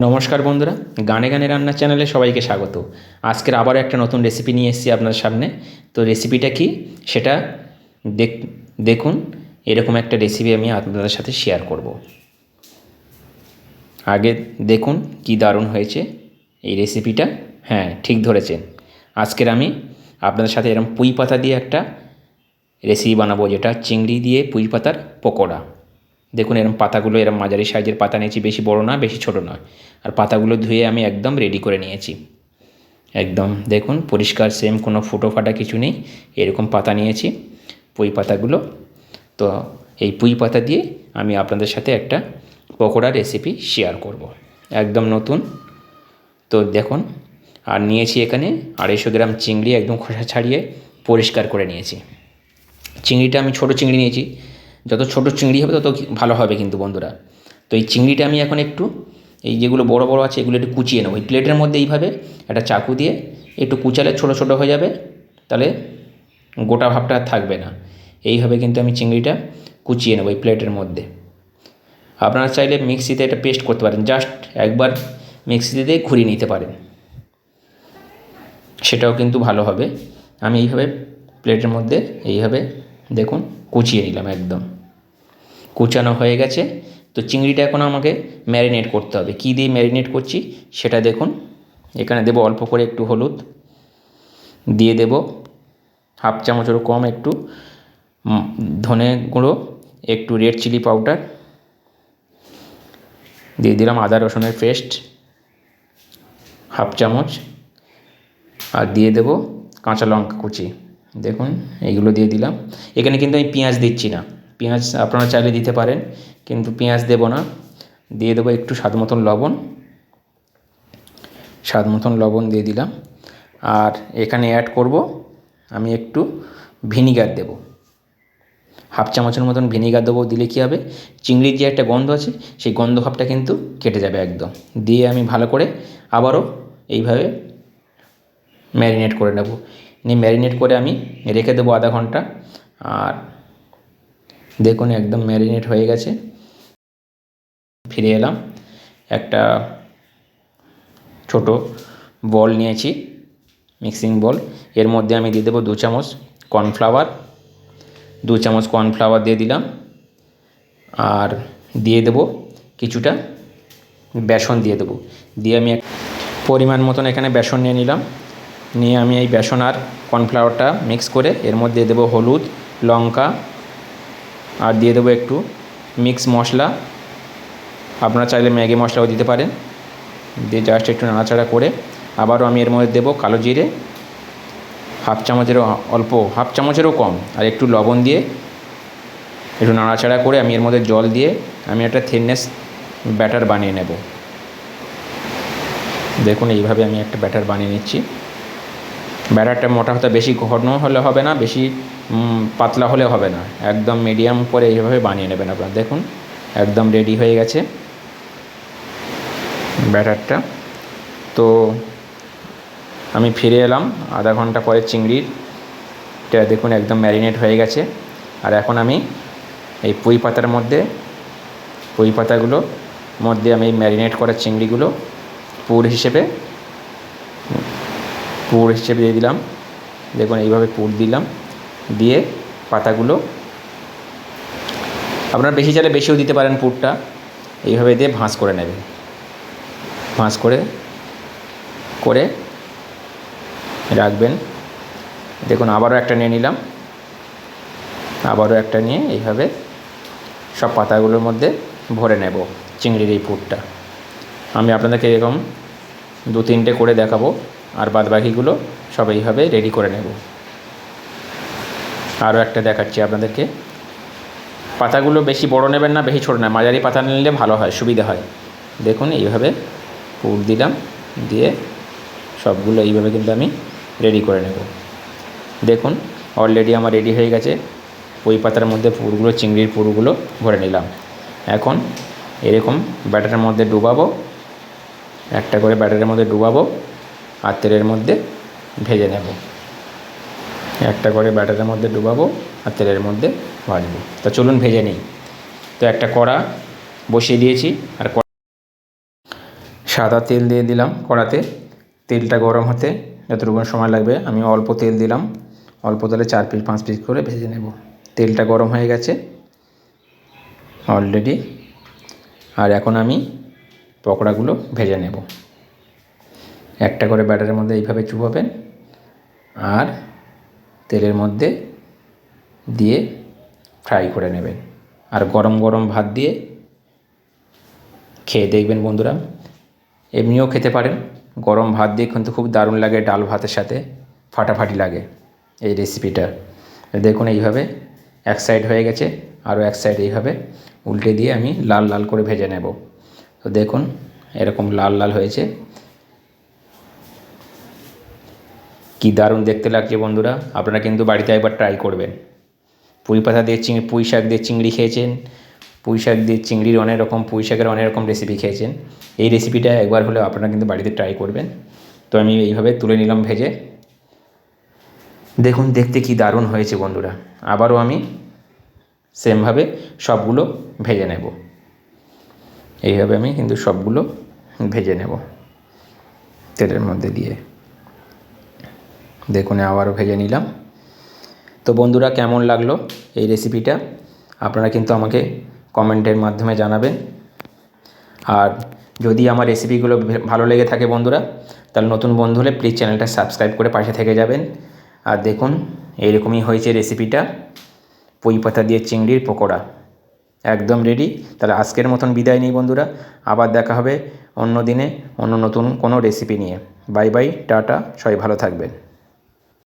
নমস্কার বন্ধুরা, গানে গানে রান্নার চ্যানেলে সবাইকে স্বাগত। আজকের আবারও একটা নতুন রেসিপি নিয়ে এসেছি আপনার সামনে। তো রেসিপিটা কি? সেটা দেখ, দেখুন, এরকম একটা রেসিপি আমি আপনাদের সাথে শেয়ার করব। আগে দেখুন কি দারুণ হয়েছে এই রেসিপিটা হ্যাঁ ঠিক ধরেছেন। আজকের আমি আপনাদের সাথে এরকম পুঁই পাতা দিয়ে একটা রেসিপি বানাবো, যেটা চিংড়ি দিয়ে পুঁই পাতার পকোড়া। দেখুন এরকম পাতাগুলো এরকম মাঝারি সাইজের পাতা নিয়েছি, বেশি বড় না বেশি ছোট নয়। আর পাতাগুলো ধুয়ে আমি একদম রেডি করে নিয়েছি। একদম, দেখুন, পরিষ্কার সেম কোনো ফুটো ফাটা কিছু নেই, এরকম পাতা নিয়েছি, পুঁই পাতাগুলো। তো এই পুঁই পাতা দিয়ে আমি আপনাদের সাথে একটা পকোড়া রেসিপি শেয়ার করব। একদম নতুন। তো দেখুন, আর নিয়েছি এখানে আড়াইশো গ্রাম চিংড়ি একদম খোসা ছাড়িয়ে পরিষ্কার করে নিয়েছি। চিংড়িটা আমি ছোট চিংড়ি নিয়েছি যত ছোট চিংড়ি হবে তত ভালো হবে কিন্তু বন্ধুরা। তো এই চিংড়িটা আমি এখন একটু, এই যেগুলো বড় বড় আছে এগুলো একটু কুচিয়ে নেব। এই প্লেটের মধ্যে এইভাবে একটা চাকু দিয়ে একটু কুচালে ছোট ছোট হয়ে যাবে, তাহলে গোটা ভাবটা থাকবে না। এইভাবে কিন্তু আমি চিংড়িটা কুচিয়ে নেব এই প্লেটের মধ্যে। আপনারা চাইলে মিক্সিতে এটা পেস্ট করতে পারেন, জাস্ট একবার মিক্সিতে দিয়ে ঘুরিয়ে নিতে পারেন। সেটাও কিন্তু ভালো হবে। আমি এইভাবে প্লেটের মধ্যে এইভাবে দেখুন কুচিয়ে নিলাম একদম। কুচানো হয়ে গেছে। তো চিংড়িটা এখন আমাকে ম্যারিনেট করতে হবে। কী দিয়ে ম্যারিনেট করছি সেটা দেখুন। এখানে দেবো অল্প করে একটু হলুদ। দিয়ে দেব হাফ চামচেরও কম একটু ধনে গুঁড়ো, একটু রেড চিলি পাউডার দিয়ে দিলাম আদা রসুনের পেস্ট হাফ চামচ। আর দিয়ে দেবো কাঁচা লঙ্কা কুচি। দেখুন, এইগুলো দিয়ে দিলাম। এখানে কিন্তু আমি পেঁয়াজ দিচ্ছি না। পেঁয়াজ আপনারা চাইলে দিতে পারেন, কিন্তু পেঁয়াজ দেবো না। দিয়ে দেবো একটু স্বাদ মতন লবণ। স্বাদ মতন লবণ দিয়ে দিলাম। আর এখানে অ্যাড করব আমি একটু ভিনিগার দেবো। হাফ চামচের মতন ভিনিগার দেবো, দিলে কী হবে? চিংড়ির যে একটা গন্ধ আছে, সেই গন্ধ ভাবটা কিন্তু কেটে যাবে একদম। দিয়ে আমি ভালো করে আবারও এইভাবে ম্যারিনেট করে নেব। নিয়ে ম্যারিনেট করে আমি রেখে দেবো আধা ঘণ্টা। আর দেখুন, একদম ম্যারিনেট হয়ে গেছে। ফিরে এলাম। একটা ছোট বল নিয়েছি মিক্সিং বল। এর মধ্যে আমি দিয়ে দেবো দু চামচ কর্নফ্লাওয়ার দু চামচ কর্নফ্লাওয়ার দিয়ে দিলাম। আর দিয়ে দেবো কিছুটা বেসন দিয়ে দেবো। দিয়ে আমি পরিমাণ মতন এখানে বেসন নিয়ে নিলাম। নিয়ে আমি এই বেসন আর কর্নফ্লাওয়ারটা মিক্স করে এর মধ্যে দেবো হলুদ, লঙ্কা আর দিয়ে দেবো একটু মিক্স মশলা। আপনারা চাইলে ম্যাগি মশলাও দিতে পারেন। দিয়ে জাস্ট একটু নাড়াচাড়া করে আবারও আমি এর মধ্যে দেবো কালো জিরে। হাফ চামচেরও অল্প, হাফ চামচেরও কম। আর একটু লবণ দিয়ে একটু নাড়াচাড়া করে আমি এর মধ্যে জল দিয়ে আমি একটা থিননেস ব্যাটার বানিয়ে নেব। দেখুন এইভাবে আমি একটা ব্যাটার বানিয়ে নিচ্ছি। ব্যাটারটা মোটা হতে বেশি ঘন হলে হবে না, বেশি পাতলা হলে হবে না। একদম মিডিয়াম করে এইভাবে বানিয়ে নেবেন আপনারা। দেখুন, একদম রেডি হয়ে গেছে ব্যাটারটা। তো আমি ফিরে এলাম, আধা ঘণ্টা পরে চিংড়িটা দেখুন একদম ম্যারিনেট হয়ে গেছে। আর এখন আমি এই পুঁই পাতার মধ্যে, পুঁই পাতাগুলো মধ্যে আমি ম্যারিনেট করা চিংড়িগুলো পুর হিসেবে পুর হিসেবে দিয়ে দিলাম। দেখুন, এইভাবে পুর দিলাম। দিয়ে পাতাগুলো আপনারা বেশি চাইলে বেশিও দিতে পারেন পুরটা। এইভাবে দিয়ে ভাঁজ করে নেবেন। ভাঁজ করে করে রাখবেন। দেখুন, আবারও একটা নিয়ে নিলাম। আবারও একটা নিয়ে এইভাবে সব পাতাগুলোর মধ্যে ভরে নেব চিংড়ির এই পুরটা। আমি আপনাদেরকে এরকম দু তিনটে করে দেখাবো। আর বাদ বাকিগুলো সব রেডি করে নেব। আরও একটা দেখাচ্ছি আপনাদেরকে। পাতাগুলো বেশি বড় নেবেন না, বেশি ছোটো না, মাঝারি পাতা নিলে ভালো হয়, সুবিধা হয়। দেখুন, এইভাবে পুর দিলাম, দিয়ে সবগুলো এইভাবে কিন্তু আমি রেডি করে নেব। দেখুন অলরেডি আমার রেডি হয়ে গেছে। ওই পাতার মধ্যে পুরগুলো, চিংড়ির পুরগুলো ভরে নিলাম। এখন এরকম ব্যাটারের মধ্যে ডুবাবো, একটা করে ব্যাটারের মধ্যে ডুবাবো আর তেলের মধ্যে ভেজে নেব। একটা করে ব্যাটারের মধ্যে ডুবাবো আর তেলের মধ্যে ভাজবো। তো চলুন ভেজে নিই। তো একটা কড়া বসিয়ে দিয়েছি আর সাদা তেল দিয়ে দিলাম কড়াতে। তেলটা গরম হতে যতটুকু সময় লাগবে আমি অল্প তেল দিলাম। অল্প তেলে চার পিস, পাঁচ পিস করে ভেজে নেব। তেলটা গরম হয়ে গেছে অলরেডি আর এখন আমি পকোড়াগুলো ভেজে নেব। একটা করে ব্যাটারের মধ্যে এইভাবে চুবাবেন আর তেলের মধ্যে দিয়ে ফ্রাই করে নেবেন। আর গরম গরম ভাত দিয়ে খেয়ে দেখবেন বন্ধুরা, এমনিও খেতে পারেন। গরম ভাত দিয়ে কিন্তু খুব দারুণ লাগে, ডাল ভাতের সাথে ফাটাফাটি লাগে এই রেসিপিটা দেখুন এইভাবে এক সাইড হয়ে গেছে, আরও এক সাইড এইভাবে উল্টে দিয়ে আমি লাল লাল করে ভেজে নেব। তো দেখুন এরকম লাল লাল হয়েছে। কি দারুণ দেখতে লাগছে বন্ধুরা। আপনারা কিন্তু বাড়িতে একবার ট্রাই করবেন। পুঁই পাতা দিয়ে চিংড়ি পুঁই শাক দিয়ে চিংড়ি খেয়েছেন। পুঁই শাক দিয়ে চিংড়ির অনেক রকম, পুঁই শাকের অনেক রকম রেসিপি খেয়েছেন। এই রেসিপিটা একবার হলেও আপনারা কিন্তু বাড়িতে ট্রাই করবেন। তো আমি এইভাবে তুলে নিলাম ভেজে। দেখুন, দেখতে কি দারুণ হয়েছে বন্ধুরা। আবারও আমি সেমভাবে সবগুলো ভেজে নেব। এইভাবে আমি কিন্তু সবগুলো ভেজে নেব। তেলের মধ্যে দিয়ে। দেখুন আবারও ভেজে নিলাম। তো বন্ধুরা, কেমন লাগল এই রেসিপিটা আপনারা কিন্তু আমাকে কমেন্টের মাধ্যমে জানাবেন। আর যদি আমার রেসিপিগুলো ভালো লেগে থাকে বন্ধুরা, তাহলে নতুন বন্ধু হলে প্লিজ চ্যানেলটা সাবস্ক্রাইব করে পাশে থেকে যাবেন। আর দেখুন এইরকমই হয়েছে রেসিপিটা পুঁই পাতা দিয়ে চিংড়ির পকোড়া। একদম রেডি তাহলে আজকের মতন বিদায় নিই বন্ধুরা। আবার দেখা হবে অন্য দিনে অন্য নতুন কোনো রেসিপি নিয়ে। Bye bye, tata. সবাই ভালো থাকবেন।